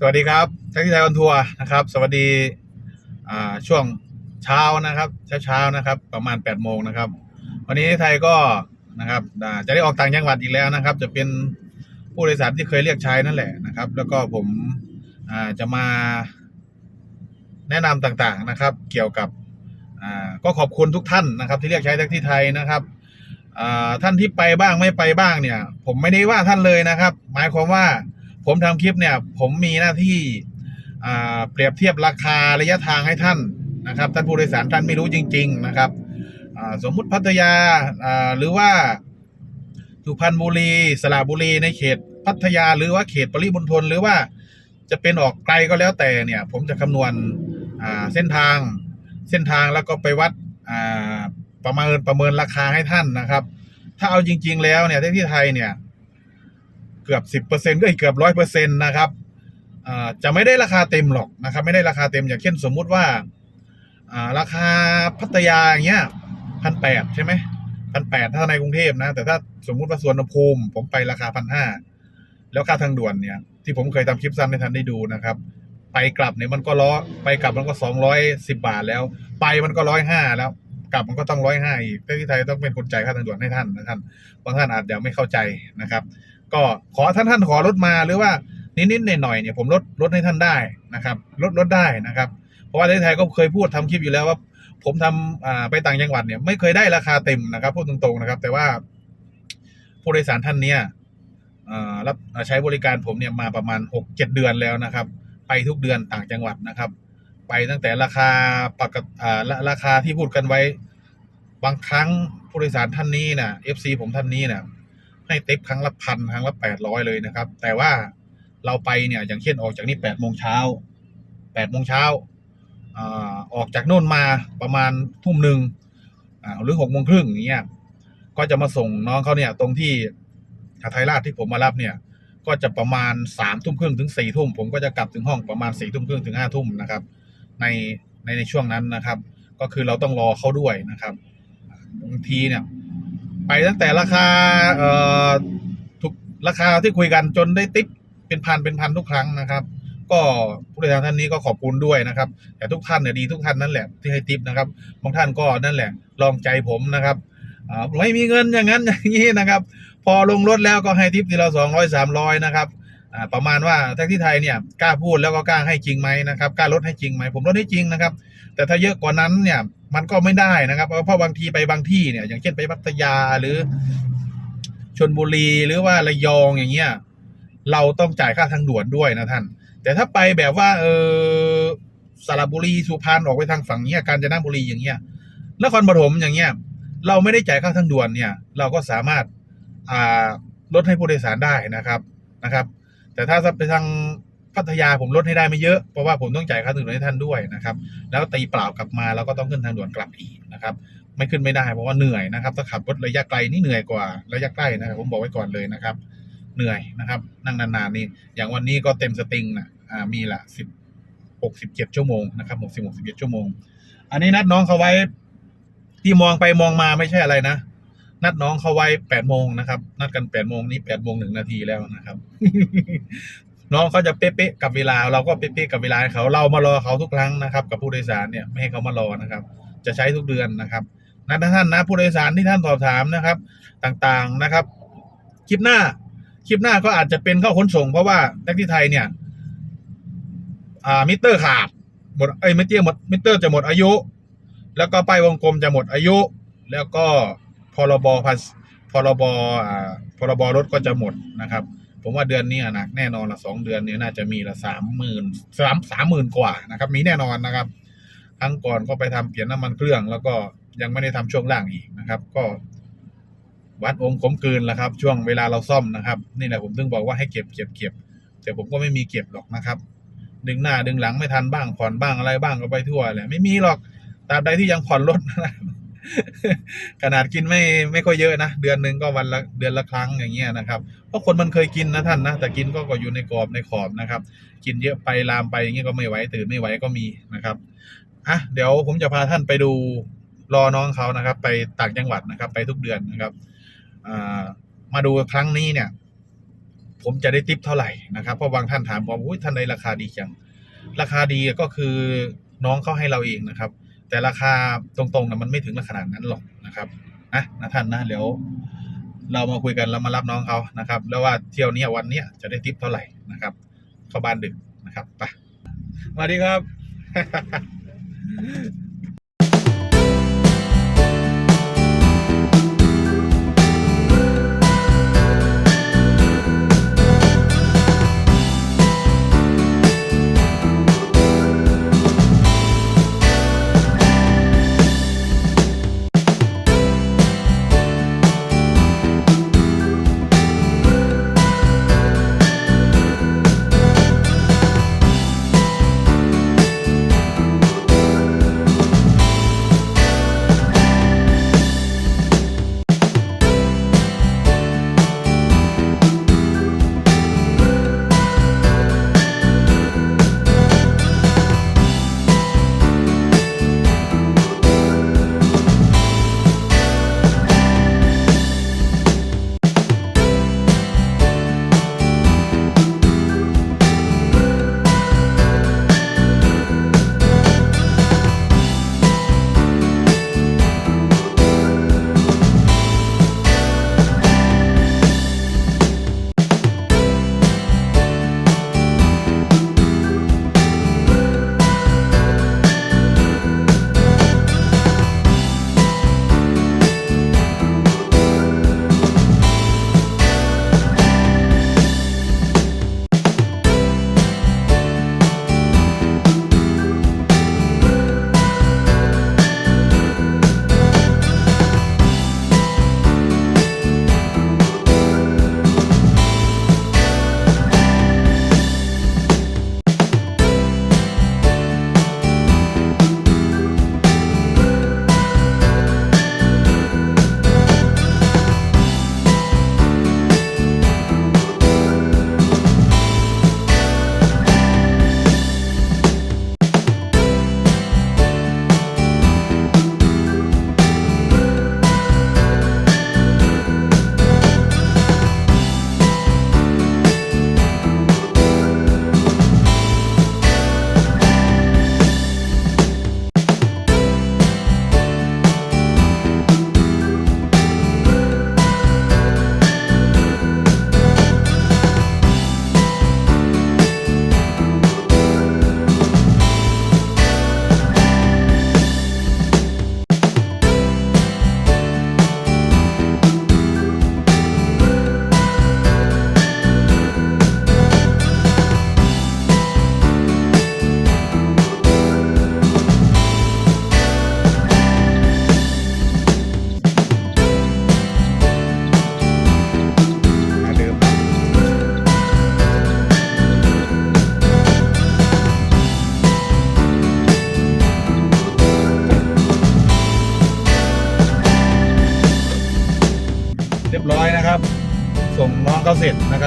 สวัสดีครับแท็กซี่ไทยออนทัวร์นะครับ สวัสดีอ่าช่วงเช้านะครับเช้าเช้าๆนะครับ ประมาณ8ปดโมงนะครับ วันนี้ไทยก็นะครับจะได้ออกต่างจังหวัดอีกแล้วนะครับ จะเป็นผู้โดยสารที่เคยเรียกใช้นั่นแหละนะครับ แล้วก็ผมอ่าจะมาแนะนำต่างๆนะครับ เกี่ยวกับอ่าก็ขอบคุณทุกท่านนะครับ ที่เรียกใช้แท็กซี่ไทยนะครับอ่าท่านที่ไปบ้างไม่ไปบ้างเนี่ย ผมไม่ได้ว่าท่านเลยนะครับ หมายความว่า ผมทำคลิปเนี่ย ผมมีหน้าที่เปรียบเทียบราคาระยะทางให้ท่านนะครับท่านผู้โดยสารท่านไม่รู้จริง ๆ นะครับสมมุติพัทยาหรือว่าสุพรรณบุรีสระบุรีในเขตพัทยาหรือว่าเขตปริมณฑลหรือว่าจะเป็นออกไกลก็แล้วแต่เนี่ย ผมจะคำนวณเส้นทางเส้นทางแล้วก็ไปวัดประเมินประเมินราคาให้ท่านนะครับ ถ้าเอาจริง ๆ แล้วเนี่ยที่ไทยเนี่ย เกือบสิบเปอร์เซ็นก็เกือบร้อยเปอร์เซ็นต์นะครับจะไม่ได้ราคาเต็มหรอกนะครับ ไม่ได้ราคาเต็มอย่างเช่นสมมุติว่าราคาพัทยาอย่างเงี้ยพันแปดใช่ไหมพันแปดถ้าในกรุงเทพนะ แต่ถ้าสมมุติว่าสวนภูมิผมไปราคาพันห้าแล้วค่าทางด่วนเนี่ย ที่ผมเคยทำคลิปสั้นให้ท่านได้ดูนะครับ ไปกลับเนี่ยมันก็ล้อไปกลับมันก็สองร้อยสิบาทแล้ว ไปมันก็ร้อยห้าแล้ว กลับมันก็ต้องร้อยห้าอีกที่ไทยต้องเป็นคนจ่ายค่าทางด่วนให้ท่านนะท่านบางท่านอาจจะไม่เข้าใจนะครับ ก็ขอท่านท่านขอลดมาหรือว่านิดๆหน่อยๆเนี่ยผมลดลดให้ท่านได้นะครับ ลดลดได้นะครับ เพราะว่าในไทยก็เคยพูดทำคลิปอยู่แล้วว่า ผมทำไปต่างจังหวัดเนี่ยไม่เคยได้ราคาเต็มนะครับพูดตรงๆนะครับ แต่ว่าผู้โดยสารท่านเนี้ยรับใช้บริการผมเนี่ยมาประมาณหกเจ็ดเดือนแล้วนะครับ ไปทุกเดือนต่างจังหวัดนะครับ ไปตั้งแต่ราคาปกติราราคาที่พูดกันไว้ บางครั้งผู้โดยสารท่านนี้นะ FC ผมท่านนี้นะ ให้ติปครั้งละพันครั้งละแปดร้อยเลยนะครับ แต่ว่าเราไปเนี่ยอย่างเช่นออกจากนี่แปดโมงเช้าแปดโมงเช้าออกจากโน่นมาประมาณทุ่มหนึ่งหรือหกโมงครึ่งอย่างเงี้ยก็จะมาส่งน้องเขาเนี่ยตรงที่หาไทยราชที่ผมมารับเนี่ย ก็จะประมาณสามทุ่มครึ่งถึงสี่ทุ่มผมก็จะกลับถึงห้องประมาณสี่ทุ่มครึ่งถึงห้าทุ่มนะครับ ในในในช่วงนั้นนะครับ ก็คือเราต้องรอเขาด้วยนะครับบางทีเนี่ย ไปตั้งแต่ราคาเอ่อทุกราคาที่คุยกันจนได้ติ๊บเป็นพันเป็นพันทุกครั้งนะครับ ก็ผู้โดยสารท่านนี้ก็ขอบคุณด้วยนะครับ แต่ทุกท่านเนี่ยดีทุกท่านนั่นแหละที่ให้ทิปนะครับบางท่านก็นั่นแหละลองใจผมนะครับไม่มีเงินอย่างนั้นอย่างนี้นะครับ พอลงรถแล้วก็ให้ทิปทีละสองร้อยสามร้อยนะครับประมาณว่าแท็กซี่ไทยเนี่ยกล้าพูดแล้วก็กล้าให้จริงไหมนะครับกล้าลดให้จริงไหมผมลดให้จริงนะครับ แต่ถ้าเยอะกว่านั้นเนี่ย มันก็ไม่ได้นะครับ เพราะบางทีไปบางที่เนี่ย อย่างเช่นไปพัทยาหรือชนบุรีหรือว่าระยองอย่างเงี้ยเราต้องจ่ายค่าทางด่วนด้วยนะท่าน แต่ถ้าไปแบบว่า เออสระบุรีสุพรรณออกไปทางฝั่งเนี้ยกาญจนบุรีอย่างเงี้ยนครปฐมอย่างเงี้ย เราไม่ได้จ่ายค่าทางด่วนเนี่ย เราก็สามารถอ่าลดให้ผู้โดยสารได้นะครับนะครับ แต่ถ้าไปทาง พัทยาผมลดให้ได้ไม่เยอะ เพราะว่าผมต้องจ่ายค่าทางด่วนให้ท่านด้วยนะครับ แล้วตีเปล่ากลับมาเราก็ต้องขึ้นทางด่วนกลับอีกนะครับ ไม่ขึ้นไม่ได้เพราะว่าเหนื่อยนะครับ ถ้าขับรถระยะไกลนี่เหนื่อยกว่าระยะใกล้นะครับ ผมบอกไว้ก่อนเลยนะครับ เหนื่อยนะครับ นั่งนานๆนี่ อย่างวันนี้ก็เต็มสติงนะอ่ามีละสิบหกสิบเจ็ดชั่วโมงนะครับหกสิบหกสิบเจ็ดชั่วโมง อันนี้นัดน้องเขาไว้ ที่มองไปมองมาไม่ใช่อะไรนะนัดน้องเขาไว้แปดโมงนะครับ นัดกันแปดโมงนี่แปดโมงหนึ่งนาทีแล้วนะครับ น้องเขาจะเป๊ะๆกับเวลา เราก็เป๊ะๆกับเวลาเขาเรามารอเขาทุกครั้งนะครับ กับผู้โดยสารเนี่ยไม่ให้เขามารอนะครับ จะใช้ทุกเดือนนะครับนะท่านนะผู้โดยสารที่ท่านสอบถามนะครับ ต่างๆนะครับ คลิปหน้า คลิปหน้าก็อาจจะเป็นข้าขนส่ง เพราะว่าแท็กซี่ไทยเนี่ยอ่ามิเตอร์ขาดหมดเอ้ไม่เตี้ยหมดมิเตอร์จะหมดอายุ แล้วก็ป้ายวงกลมจะหมดอายุ แล้วก็พรบพัสพรบอ่าพรบรถก็จะหมดนะครับ ผมว่าเดือนนี้หนักแน่นอนละสองเดือนนี้น่าจะมีละสามหมื่นสามสามหมื่นกว่านะครับ มีแน่นอนนะครับครั้งก่อนก็ไปทำเปลี่ยนน้ำมันเครื่อง แล้วก็ยังไม่ได้ทำช่วงล่างอีกนะครับ ก็วัดองค์ขมกืนแหละครับ ช่วงเวลาเราซ่อมนะครับ นี่แหละผมถึงบอกว่าให้เก็บเก็บเก็บแต่ผมก็ไม่มีเก็บหรอกนะครับ ดึงหน้าดึงหลังไม่ทันบ้างผ่อนบ้างอะไรบ้างก็ไปทั่วแหละไม่มีหรอกตราบใดที่ยังผ่อนรถนะ ขนาดกินไม่ไม่ค่อยเยอะนะ เดือนหนึ่งก็วันละเดือนละครั้งอย่างเงี้ยนะครับเพราะคนมันเคยกินนะท่านนะแต่กินก็ก็อยู่ในกรอบในขอบนะครับ กินเยอะไปลามไปอย่างเงี้ยก็ไม่ไหวตื่นไม่ไหวก็มีนะครับอะเดี๋ยวผมจะพาท่านไปดูรอน้องเขานะครับ ไปต่างจังหวัดนะครับ ไปทุกเดือนนะครับมาดูครั้งนี้เนี่ย ผมจะได้ติปเท่าไหร่นะครับเพราะบางท่านถามผมอุ้ยท่านใดราคาดีจังราคาดีก็คือน้องเขาให้เราเองนะครับ แต่ราคาตรงๆนะมันไม่ถึงขนาดนั้นหรอกนะครับนะนะท่านนะเดี๋ยวเรามาคุยกันเรามารับน้องเขานะครับ แล้วว่าเที่ยวนี้วันเนี้ยจะได้ทิปเท่าไหร่นะครับ เข้าบ้านดึกนะครับไปสวัสดีครับ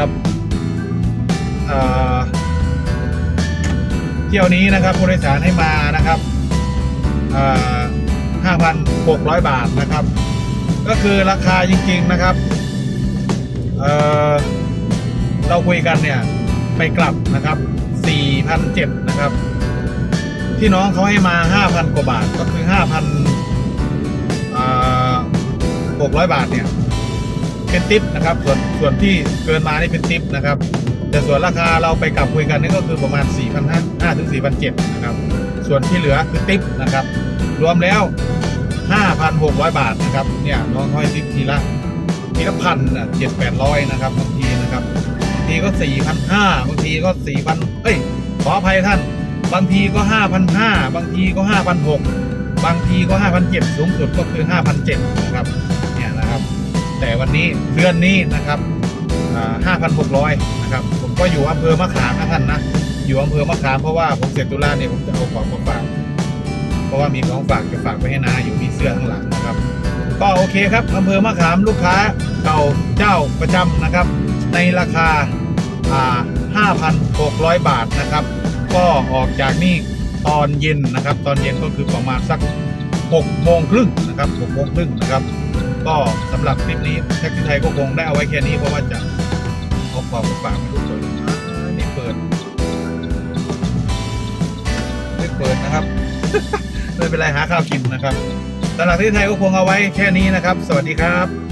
นะครับเที่ยวนี้นะครับผู้โดยสารให้มานะครับห้าพันหกร้อยบาทนะครับ ก็คือราคาจริง ๆนะครับเเราคุยกันเนี่ยไปกลับนะครับ4,007นะครับ ที่น้องเขาให้มา 5,000 กว่าบาทก็คือ 5,000 600 บาทเนี่ย เป็นทิปนะครับ ส่วนส่วนที่เกินมานี่เป็นทิปนะครับ แต่ส่วนราคาเราไปกลับคุยกันนี่ก็คือประมาณ 4,500ถึง4,700นะครับ ส่วนที่เหลือคือทิปนะครับ รวมแล้ว 5,600 บาทนะครับ เนี่ยน้องเขาให้ทิปทีละทีละพันอะเจ็ดแปดร้อยนะครับบางทีนะครับบางทีก็สี่พันห้าบางทีก็สี่พันเอ้ยขออภัยท่าน บางทีก็ห้าพันห้าบางทีก็ห้าพันหกบางทีก็ห้าพันเจ็ดสูงสุดก็คือห้าพันเจ็ดนะครับ แต่วันนี้เดือนนี้นะครับห้าพันะครับ ผมก็อยู่อำเภอมะขามนะท่านนะ อยู่อำเภอมะขามเพราะว่าผมเสร็จตุลาเนี่ยผมจะเอาของมาฝาก เพราะว่ามีของฝากจะฝากไปให้นาอยู่มีเสื้อข้างหลังนะครับ ก็โอเคครับอำเภอมะขามลูกค้าเก่าเจ้าประจำนะครับ ในราคา 5,600 บาทนะครับ ก็ออกจากนี่ตอนเย็นนะครับ ตอนเย็นก็คือประมาณสัก6โมงครึ่งนะครับ6โมงครึ่งนะครับ ก็สำหรับคลิปนี้แท็กซี่ไทยก็คงได้เอาไว้แค่นี้เพราะว่าจะเอาบอกกับปากไม่รู้ตัวนี่เปิดไม่เปิดนะครับไม่เป็นไรหาข้าวกินนะครับสำหรับที่ไทยก็คงเอาไว้แค่นี้นะครับ สวัสดีครับ